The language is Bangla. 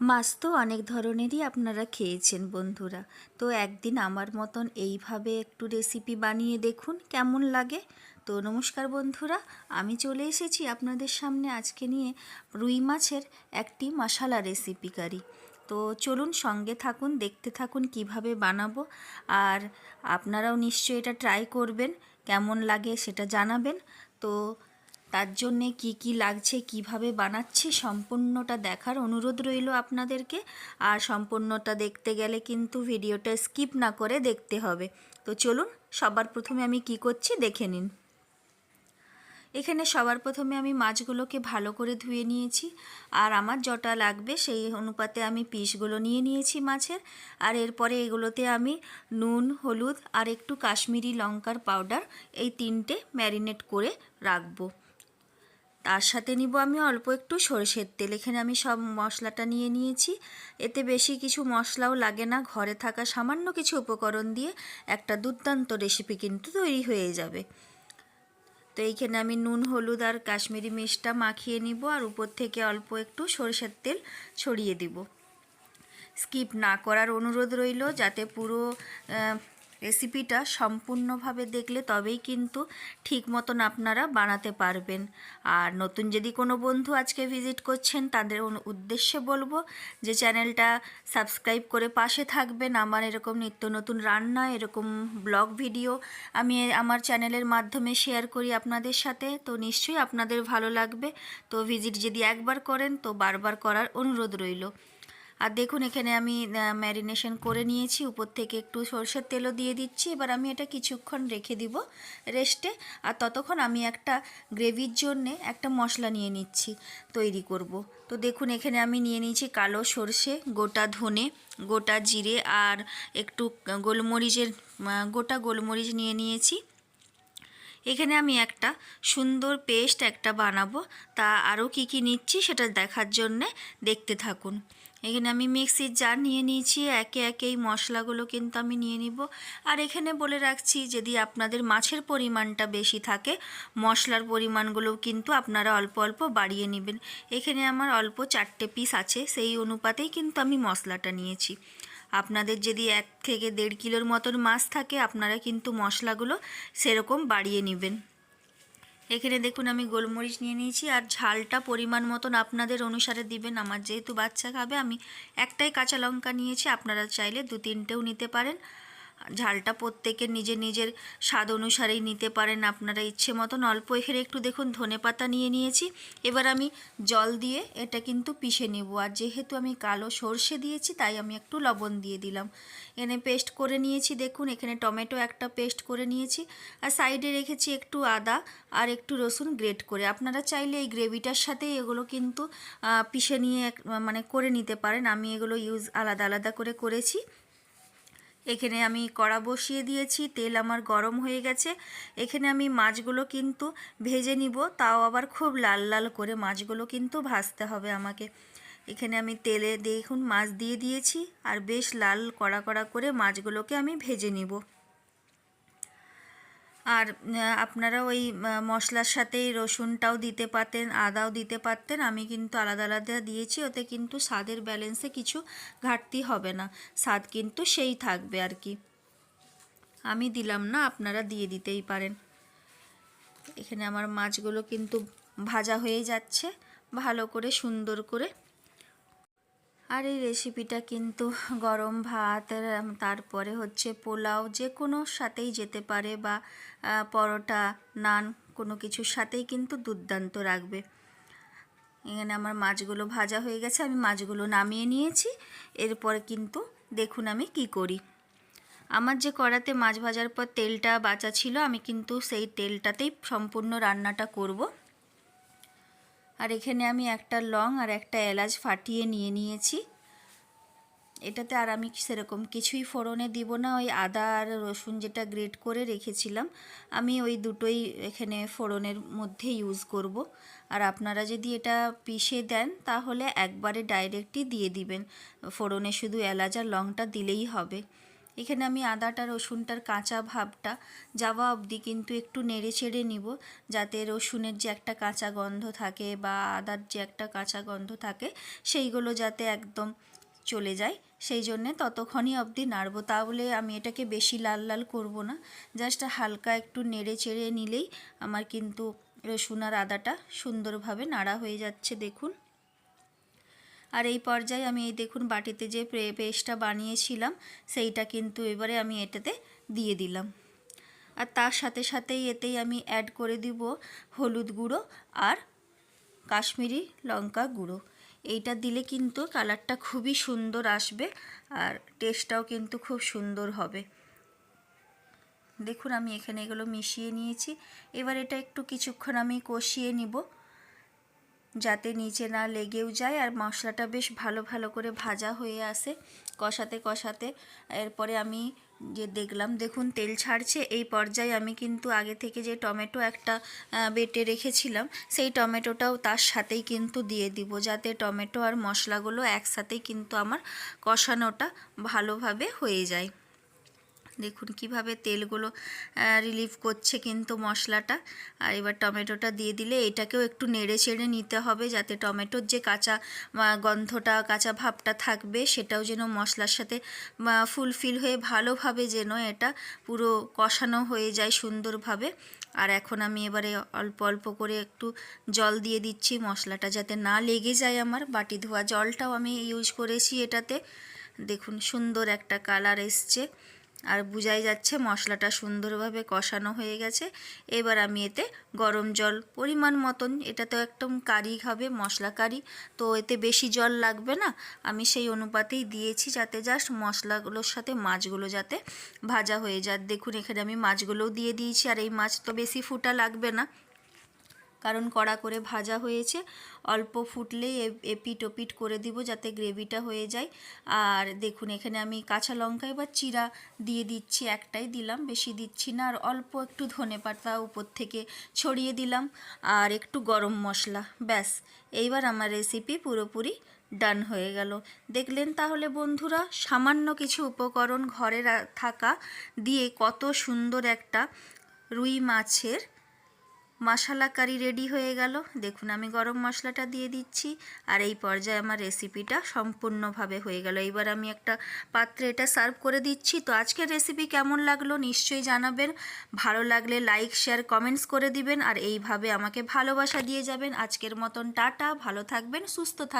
মাছ তো অনেক ধরনেরই আপনারা খেয়েছেন বন্ধুরা। তো একদিন আমার মতন এইভাবে একটু রেসিপি বানিয়ে দেখুন, কেমন লাগে। তো নমস্কার বন্ধুরা, আমি চলে এসেছি আপনাদের সামনে আজকে নিয়ে রুই মাছের একটি মশালা রেসিপি কারি তো চলুন সঙ্গে থাকুন, দেখতে থাকুন কীভাবে বানাবো। আর আপনারাও নিশ্চয়ই এটা ট্রাই করবেন, কেমন লাগে সেটা জানাবেন। তো তার জন্যে কি কি লাগছে, কীভাবে বানাচ্ছি, সম্পূর্ণটা দেখার অনুরোধ রইল আপনাদেরকে। আর সম্পূর্ণটা দেখতে গেলে কিন্তু ভিডিওটা স্কিপ না করে দেখতে হবে। তো চলুন, সবার প্রথমে আমি কি করছি দেখে নিন। এখানে সবার প্রথমে আমি মাছগুলোকে ভালো করে ধুয়ে নিয়েছি। আর আমার যটা লাগবে সেই অনুপাতে আমি পিসগুলো নিয়ে নিয়েছি মাছের। আর এরপরে এগুলোতে আমি নুন, হলুদ আর একটু কাশ্মীরি লঙ্কার পাউডার এই তিনটে ম্যারিনেট করে রাখব। তার সাথে নিব আমি অল্প একটু সরষের তেল। এখানে আমি সব মশলাটা নিয়ে নিয়েছি। এতে বেশি কিছু মশলাও লাগে না। ঘরে থাকা সামান্য কিছু উপকরণ দিয়ে একটা দুর্দান্ত রেসিপি কিন্তু তৈরি হয়ে যাবে। তো এইখানে আমি নুন, হলুদ আর কাশ্মীরি মিষ্টা মাখিয়ে নিব আর উপর থেকে অল্প একটু সরষের তেল ছড়িয়ে দিব। স্কিপ না করার অনুরোধ রইল যাতে পুরো রেসিপিটা সম্পূর্ণভাবে দেখলে তবেই কিন্তু ঠিক মতন আপনারা বানাতে পারবেন। আর নতুন যদি কোনো বন্ধু আজকে ভিজিট করছেন, তাদের উদ্দেশ্যে বলব যে চ্যানেলটা সাবস্ক্রাইব করে পাশে থাকবেন। আমার এরকম নিত্য নতুন রান্না, এরকম ব্লগ ভিডিও আমি আমার চ্যানেলের মাধ্যমে শেয়ার করি আপনাদের সাথে, তো নিশ্চয়ই আপনাদের ভালো লাগবে। তো ভিজিট যদি একবার করেন, তো বারবার করার অনুরোধ রইল। আর দেখুন, এখানে আমি ম্যারিনেশন করে নিয়েছি। উপর থেকে একটু সর্ষের তেলও দিয়ে দিচ্ছি। এবার আমি এটা কিছুক্ষণ রেখে দিব রেস্টে আর ততক্ষণ আমি একটা গ্রেভির জন্যে একটা মশলা নিয়ে নিচ্ছি, তৈরি করব। তো দেখুন, এখানে আমি নিয়ে নিয়েছি কালো সর্ষে, গোটা ধনে, গোটা জিরে আর একটু গোলমরিচের গোটা গোলমরিচ নিয়ে নিয়েছি। এখানে আমি একটা সুন্দর পেস্ট একটা বানাবো। তা আরও কি কি নিচ্ছি সেটা দেখার জন্যে দেখতে থাকুন। এখানে আমি মিক্সির জার নিয়ে নিয়েছি, একে একে এই মশলাগুলো কিন্তু আমি নিয়ে নিব। আর এখানে বলে রাখছি, যদি আপনাদের মাছের পরিমাণটা বেশি থাকে, মশলার পরিমাণগুলো কিন্তু আপনারা অল্প অল্প বাড়িয়ে নেবেন। এখানে আমার অল্প চারটে পিস আছে, সেই অনুপাতেই কিন্তু আমি মশলাটা নিয়েছি। আপনাদের যদি এক থেকে দেড় কিলোর মতন মাছ থাকে, আপনারা কিন্তু মশলাগুলো সেরকম বাড়িয়ে নেবেন। এখানে দেখুন আমি গোলমরিচ নিয়ে নিয়েছি আর ঝালটা পরিমাণ মতন আপনাদের অনুসারে দিবেন। আমার যেহেতু বাচ্চা খাবে, আমি একটাই কাঁচা লঙ্কা নিয়েছি, আপনারা চাইলে দু তিনটেও নিতে পারেন। ঝালটা প্রত্যেকের নিজের নিজের স্বাদ অনুসারেই নিতে পারেন আপনারা ইচ্ছে মতন। অল্প এখানে একটু দেখুন, ধনে পাতা নিয়ে নিয়েছি। এবার আমি জল দিয়ে এটা কিন্তু পিষে নেব। আর যেহেতু আমি কালো সর্ষে দিয়েছি, তাই আমি একটু লবণ দিয়ে দিলাম। এখানে পেস্ট করে নিয়েছি, দেখুন, এখানে টমেটো একটা পেস্ট করে নিয়েছি। আর সাইডে রেখেছি একটু আদা আর একটু রসুন গ্রেট করে। আপনারা চাইলে এই গ্রেভিটার সাথে এগুলো কিন্তু পিষে নিয়ে মানে করে নিতে পারেন। আমি এগুলো ইউজ আলাদা আলাদা করে করেছি। এখানে আমি কড়া বসিয়ে দিয়েছি, তেল আমার গরম হয়ে গেছে। এখানে আমি মাছগুলো কিন্তু ভেজে নিব, তাও আবার খুব লাল লাল করে মাছগুলো কিন্তু ভাজতে হবে আমাকে। এখানে আমি তেলে দেখুন মাছ দিয়ে দিয়েছি, আর বেশ লাল কড়া কড়া করে মাছগুলোকে আমি ভেজে নিব। আর আপনারা ওই মশলার সাথেই রসুনটাও দিতে পারতেন, আদাও দিতে পারতেন। আমি কিন্তু আলাদা আলাদা দিয়েছি, ওতে কিন্তু স্বাদের ব্যালেন্সে কিছু ঘাটতি হবে না। স্বাদ কিন্তু সেই থাকবে আর কি। আমি দিলাম না, আপনারা দিয়ে দিতেই পারেন। এখানে আমার মাছগুলো কিন্তু ভাজা হয়ে যাচ্ছে, ভালো করে সুন্দর করে আর এই রেসিপিটা কিন্তু গরম ভাত তারপরে হচ্ছে পোলাও যে কোনো সাথেই যেতে পারে বা পরোটা, নান কোনো কিছুর সাথেই কিন্তু দুর্দান্ত রাখবে। এখানে আমার মাছগুলো ভাজা হয়ে গেছে, আমি মাছগুলো নামিয়ে নিয়েছি। এরপরে কিন্তু দেখুন আমি কি করি। আমার যে কড়াতে মাছ ভাজার পর তেলটা বাঁচা ছিল, আমি কিন্তু সেই তেলটাতেই সম্পূর্ণ রান্নাটা করব। আর এখানে আমি একটা লং আর একটা এলাচ ফাটিয়ে নিয়ে নিয়েছি। এটাতে আর আমি সেরকম কিছুই ফোড়নে দিব না, ওই আদা আর রসুন যেটা গ্রেট করে রেখেছিলাম। আমি ওই দুটোই এখানে ফোড়নের মধ্যে ইউজ করব। আর আপনারা যদি এটা পিষে দেন, তাহলে একবারে ডাইরেক্টই দিয়ে দিবেন। ফোড়নে শুধু এলাচ আর লংটা দিলেই হবে। এখানে আমি আদাটা, রসুনটার কাঁচা ভাবটা, যাওয়া অবধি কিন্তু একটু নেড়ে চেড়ে নিব, যাতে রসুনের যে একটা কাঁচা গন্ধ থাকে বা আদার যে একটা কাঁচা গন্ধ থাকে, সেইগুলো যাতে একদম চলে যায়। সেই জন্যে ততক্ষণই অবধি নাড়বো। তাহলে আমি এটাকে বেশি লাল লাল করব না। জাস্ট হালকা একটু নেড়ে চেড়ে নিলেই আমার কিন্তু রসুন আর আদাটা সুন্দরভাবে নাড়া হয়ে যাচ্ছে, দেখুন। আর এই পর্যায়ে আমি এই দেখুন বাটিতে যে পেস্টটা বানিয়েছিলাম, সেইটা কিন্তু এবারে আমি এটাতে দিয়ে দিলাম। আর তার সাথে সাথেই এতেই আমি অ্যাড করে দিব হলুদ গুঁড়ো আর কাশ্মীরি লঙ্কা গুঁড়ো। এইটা দিলে কিন্তু কালারটা খুবই সুন্দর আসবে আর টেস্টটাও কিন্তু খুব সুন্দর হবে। দেখুন আমি এখানে এগুলো মিশিয়ে নিয়েছি। এবার এটা একটু কিছুক্ষণ আমি কষিয়ে নিব। যাতে নিচে না লেগেও যায় আর মশলাটা বেশ ভালো ভালো করে ভাজা হয়ে আসে কষাতে কষাতে। এরপরে আমি যে দেখলাম, দেখুন তেল ছাড়ছে, এই পর্যায়ে আমি কিন্তু আগে থেকে যে টমেটো একটা বেটে রেখেছিলাম, সেই টমেটোটাও তার সাথেই কিন্তু দিয়ে দিব যাতে টমেটো আর মশলাগুলো একসাথেই কিন্তু আমার কষানোটা ভালোভাবে হয়ে যায়। দেখুন কীভাবে তেলগুলো রিলিভ করছে কিন্তু মশলাটা। আর এবার টমেটোটা দিয়ে দিলে এটাকেও একটু নেড়ে চেড়ে নিতে হবে যাতে টমেটোর যে কাঁচা গন্ধটা, কাঁচা ভাবটা থাকবে সেটাও যেন মশলার সাথে ফুলফিল হয়ে ভালোভাবে যেন এটা পুরো কষানো হয়ে যায় সুন্দরভাবে। আর এখন আমি এবারে অল্প অল্প করে একটু জল দিয়ে দিচ্ছি মশলাটা যাতে না লেগে যায় আমার বাটি ধোয়া জলটাও আমি ইউজ করেছি এটাতে। দেখুন সুন্দর একটা কালার এসছে। আর বুঝাই যাচ্ছে মশলাটা সুন্দরভাবে কষানো হয়ে গেছে। এবার আমি এতে গরম জল পরিমাণ মতন, এটা তো একদম কারি হবে মশলা কারি, তো এতে বেশি জল লাগবে না। আমি সেই অনুপাতেই দিয়েছি যাতে জাস্ট মশলাগুলোর সাথে মাছগুলো যাতে ভাজা হয়ে যায়। দেখুন, এখানে আমি মাছগুলোও দিয়ে দিয়েছি, আর এই মাছ তো বেশি ফুটা লাগবে না। কারণ কড়া করে ভাজা হয়েছে। অল্প ফুটলেই এপিট ওপিট করে দিব যাতে গ্রেভিটা হয়ে যায়। আর দেখুন, এখানে আমি কাঁচা লঙ্কা এবার চিরা দিয়ে দিচ্ছি, একটাই দিলাম, বেশি দিচ্ছি না। আর অল্প একটু ধনে পাতা উপর থেকে ছড়িয়ে দিলাম। আর একটু গরম মশলা, ব্যাস। এইবার আমার রেসিপি পুরোপুরি ডান হয়ে গেল। দেখলেন তাহলে বন্ধুরা, সামান্য কিছু উপকরণ ঘরে থাকা দিয়ে কত সুন্দর একটা রুই মাছের মশালা কারি রেডি হয়ে গেল। দেখুন, আমি গরম মশলাটা দিয়ে দিচ্ছি আর এই পর্যায়ে আমার রেসিপিটা সম্পূর্ণভাবে হয়ে গেল। এইবার আমি একটা পাত্রে এটা সার্ভ করে দিচ্ছি। তো আজকের রেসিপি কেমন লাগল নিশ্চয়ই জানাবেন। ভালো লাগলে লাইক শেয়ার কমেন্টস করে দিবেন আর এইভাবে আমাকে ভালোবাসা দিয়ে যাবেন। আজকের মতন টাটা, ভালো থাকবেন, সুস্থ থাকবেন